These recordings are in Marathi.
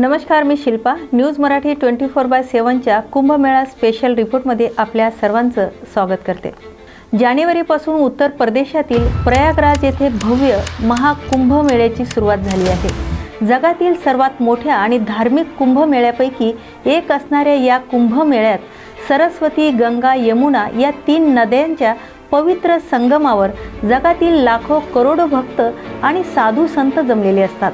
नमस्कार मी Shilpa. News Marathi twenty four by सेवनच्या Kumbh Mela special रिपोर्टमध्ये आपल्या सर्वांचं स्वागत करते. जानेवारीपासून उत्तर प्रदेशातील प्रयागराज येथे भव्य महाकुंभमेळ्याची सुरुवात झाली आहे. जगातील सर्वात मोठ्या आणि धार्मिक कुंभमेळ्यापैकी एक असणाऱ्या या कुंभमेळ्यात सरस्वती गंगा यमुना या तीन नद्यांच्या पवित्र संगमावर जगातील लाखो करोडो भक्त आणि साधू संत जमलेले असतात.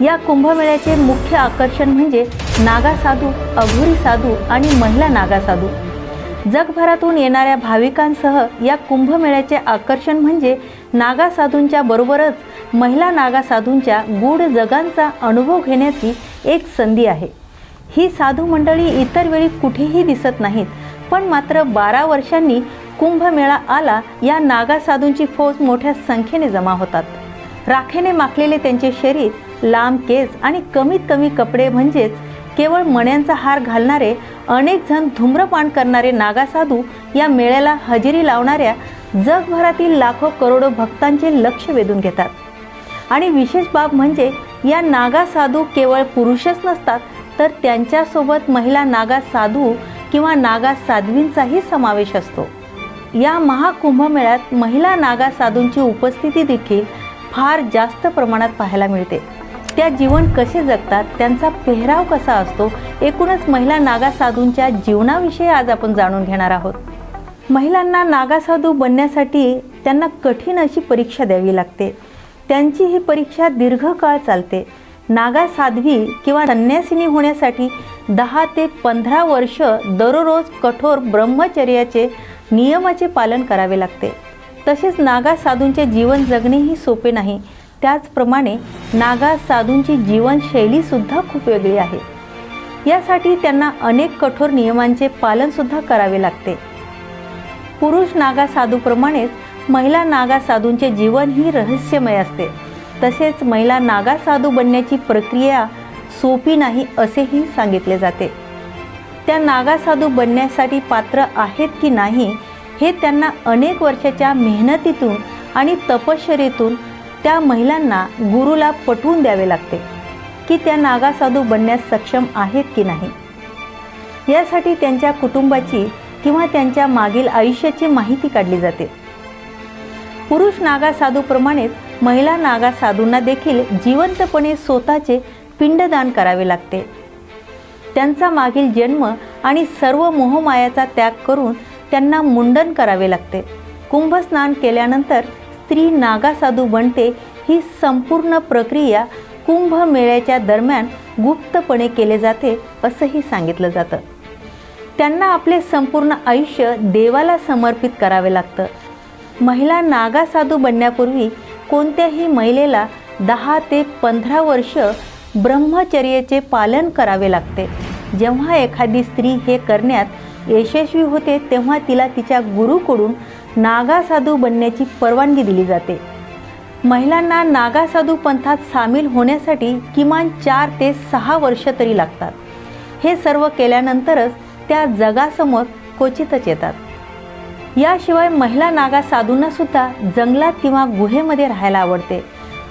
या कुंभमेळ्याचे मुख्य आकर्षण म्हणजे नागा साधू अघोरी साधू आणि महिला नागा साधू. जगभरातून येणाऱ्या भाविकांसह या कुंभमेळ्याचे आकर्षण म्हणजे नागा साधूंच्या बरोबरच महिला नागा साधूंच्या गूढ जगांचा अनुभव घेण्याची एक संधी आहे. ही साधू मंडळी इतर वेळी कुठेही दिसत नाहीत पण मात्र बारा वर्षांनी कुंभमेळा आला या नागा साधूंची फौज मोठ्या संख्येने जमा होतात. राखेने माखलेले त्यांचे शरीर लांब केस आणि कमीत कमी कपडे म्हणजेच केवळ मण्यांचा हार घालणारे अनेक जण धूम्रपान करणारे नागा साधू या मेळ्याला हजेरी लावणाऱ्या जगभरातील लाखो करोडो भक्तांचे लक्ष वेधून घेतात. आणि विशेष बाब म्हणजे या नागा साधू केवळ पुरुषच नसतात तर त्यांच्यासोबत महिला नागा साधू किंवा नागा साध्वींचाही समावेश असतो. या महाकुंभमेळ्यात महिला नागा साधूंची उपस्थिती देखील फार जास्त प्रमाणात पाहायला मिळते. त्या जीवन कसे जगतात त्यांचा पेहराव कसा असतो एकूणच महिला नागा साधूंच्या जीवनाविषयी आज आपण जाणून घेणार आहोत. महिलांना नागा साधू बनण्यासाठी त्यांना कठीण अशी परीक्षा द्यावी लागते. त्यांची ही परीक्षा दीर्घकाळ चालते. नागा साध्वी किंवा संन्यासिनी होण्यासाठी दहा ते पंधरा वर्ष दररोज कठोर ब्रह्मचर्याचे नियमाचे पालन करावे लागते. तसेच नागा साधूंचे जीवन जगणेही सोपे नाही. त्याचप्रमाणे नागा साधूंची जीवनशैलीसुद्धा खूप वेगळी आहे. यासाठी त्यांना अनेक कठोर नियमांचे पालनसुद्धा करावे लागते. पुरुष नागा साधूप्रमाणेच महिला नागा साधूंचे जीवन ही रहस्यमय असते. तसेच महिला नागा साधू बनण्याची प्रक्रिया सोपी नाही असेही सांगितले जाते. त्या नागा साधू बनण्यासाठी पात्र आहेत की नाही हे त्यांना अनेक वर्षाच्या मेहनतीतून आणि तपश्चर्येतून त्या महिलांना गुरुला पटवून द्यावे लागते की त्या नागा साधू बनण्यास सक्षम आहेत की नाही. यासाठी त्यांच्या कुटुंबाची किंवा त्यांच्या मागील आयुष्याची माहिती काढली जाते. पुरुष नागा साधूप्रमाणेच महिला नागा साधूंना देखील जिवंतपणे स्वतःचे पिंडदान करावे लागते. त्यांचा मागील जन्म आणि सर्व मोहमायाचा त्याग करून त्यांना मुंडन करावे लागते. कुंभस्नान केल्यानंतर स्त्री नागा साधू बनते ही संपूर्ण प्रक्रिया कुंभमेळ्याच्या दरम्यान गुप्तपणे केले जाते असंही सांगितलं जातं. त्यांना आपले संपूर्ण आयुष्य देवाला समर्पित करावे लागतं. महिला नागा साधू बनण्यापूर्वी कोणत्याही महिलेला दहा ते पंधरा वर्ष ब्रह्मचर्याचे पालन करावे लागते. जेव्हा एखादी स्त्री हे करण्यात यशस्वी होते तेव्हा तिला तिच्या गुरुकडून नागा साधू बनण्याची परवानगी दिली जाते. महिलांना नागा साधू पंथात सामील होण्यासाठी किमान चार ते सहा वर्ष तरी लागतात. हे सर्व केल्यानंतरच त्या जगासमोर क्वचितच येतात. याशिवाय महिला नागा साधूंना सुद्धा जंगलात किंवा गुहेमध्ये राहायला आवडते.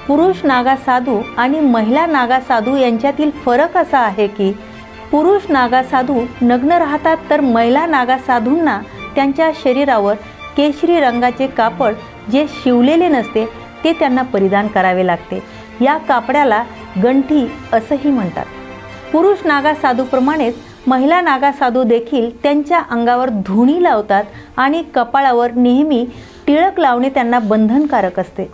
पुरुष नागा साधू आणि महिला नागा साधू यांच्यातील फरक असा आहे की पुरुष नागा साधू नग्न राहतात तर महिला नागा साधूंना त्यांच्या शरीरावर केशरी रंगाचे कापड जे शिवलेले नसते ते त्यांना परिधान करावे लागते. या कापडाला गंठी असंही म्हणतात. पुरुष नागा साधूप्रमाणेच महिला नागा साधू देखील त्यांच्या अंगावर धुणी लावतात आणि कपाळावर नेहमी टिळक लावणे त्यांना बंधनकारक असते.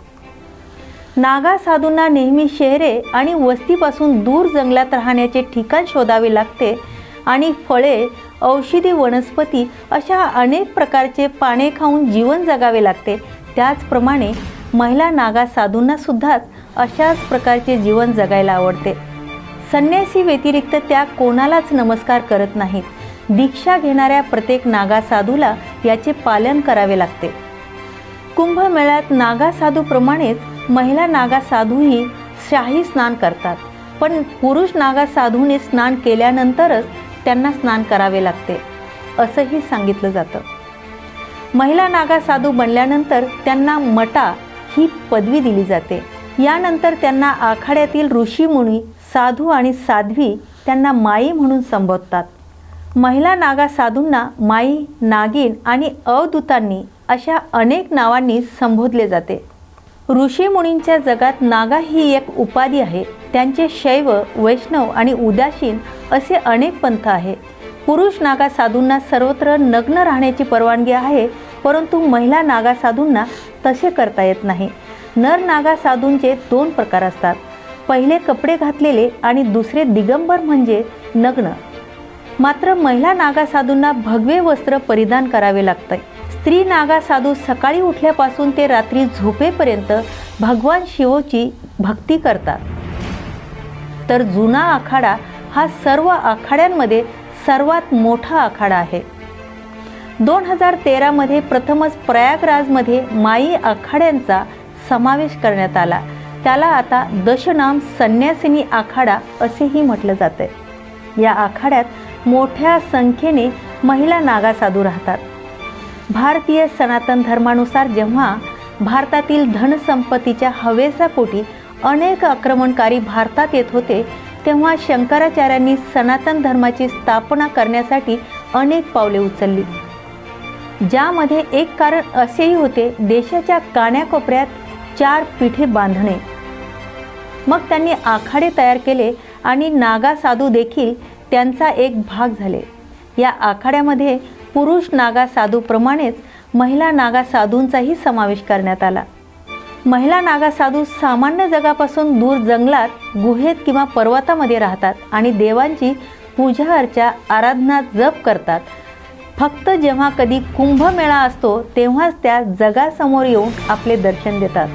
नागा साधूंना नेहमी शहरे आणि वस्तीपासून दूर जंगलात राहण्याचे ठिकाण शोधावे लागते आणि फळे औषधी वनस्पती अशा अनेक प्रकारचे पाने खाऊन जीवन जगावे लागते. त्याचप्रमाणे महिला नागा साधूंनासुद्धाच अशाच प्रकारचे जीवन जगायला आवडते. संन्यासी व्यतिरिक्त त्या कोणालाच नमस्कार करत नाहीत. दीक्षा घेणाऱ्या प्रत्येक नागा साधूला याचे पालन करावे लागते. कुंभमेळ्यात नागा साधूप्रमाणेच महिला नागा साधूही शाही स्नान करतात. पण पुरुष नागा साधूने स्नान केल्यानंतरच त्यांना स्नान करावे लागते असंही सांगितलं जातं. महिला नागा साधू बनल्यानंतर त्यांना मटा ही पदवी दिली जाते. यानंतर त्यांना आखाड्यातील ऋषीमुनी साधू आणि साध्वी त्यांना माई म्हणून संबोधतात. महिला नागा साधूंना माई नागिन आणि अवदूतांनी अशा अनेक नावांनी संबोधले जाते. ऋषीमुनींच्या जगात नागा ही एक उपाधी आहे. त्यांचे शैव वैष्णव आणि उदासीन असे अनेक पंथ आहे पुरुष नागा साधूंना सर्वत्र नग्न राहण्याची परवानगी आहे परंतु महिला नागा साधूंना तसे करता येत नाही. नर नागा साधूंचे दोन प्रकार असतात. पहिले कपडे घातलेले आणि दुसरे दिगंबर म्हणजे नग्न. मात्र महिला नागा साधूंना भगवे वस्त्र परिधान करावे लागते. स्त्री नागा साधू सकाळी उठल्यापासून ते रात्री झोपेपर्यंत भगवान शिवची भक्ती करतात. तर जुना आखाडा हा सर्व आखाड्यांमध्ये सर्वात मोठा आखाडा आहे. दोन हजार तेरामध्ये प्रथमच प्रयागराजमध्ये माई आखाड्यांचा समावेश करण्यात आला. त्याला आता दशनाम संन्यासिनी आखाडा असेही म्हटलं जाते या आखाड्यात मोठ्या संख्येने महिला नागा साधू राहतात. भारतीय सनातन धर्मानुसार जेव्हा भारतातील धनसंपत्तीच्या हवेसा पोटी अनेक आक्रमणकारी भारतात येत होते तेव्हा शंकराचार्यांनी सनातन धर्माची स्थापना करण्यासाठी अनेक पावले उचलली. ज्यामध्ये एक कारण असेही होते देशाच्या कान्याकोपऱ्यात चार पिठे बांधणे. मग त्यांनी आखाडे तयार केले आणि नागा साधू देखील त्यांचा एक भाग झाले. या आखाड्यामध्ये पुरुष नागा साधूप्रमाणेच महिला नागा साधूंचाही समावेश करण्यात आला. महिला नागा साधू सामान्य जगापासून दूर जंगलात गुहेत किंवा पर्वतामध्ये राहतात आणि देवांची पूजा अर्चा आराधना जप करतात. फक्त जेव्हा कधी कुंभमेळा असतो तेव्हाच त्या जगासमोर येऊन आपले दर्शन देतात.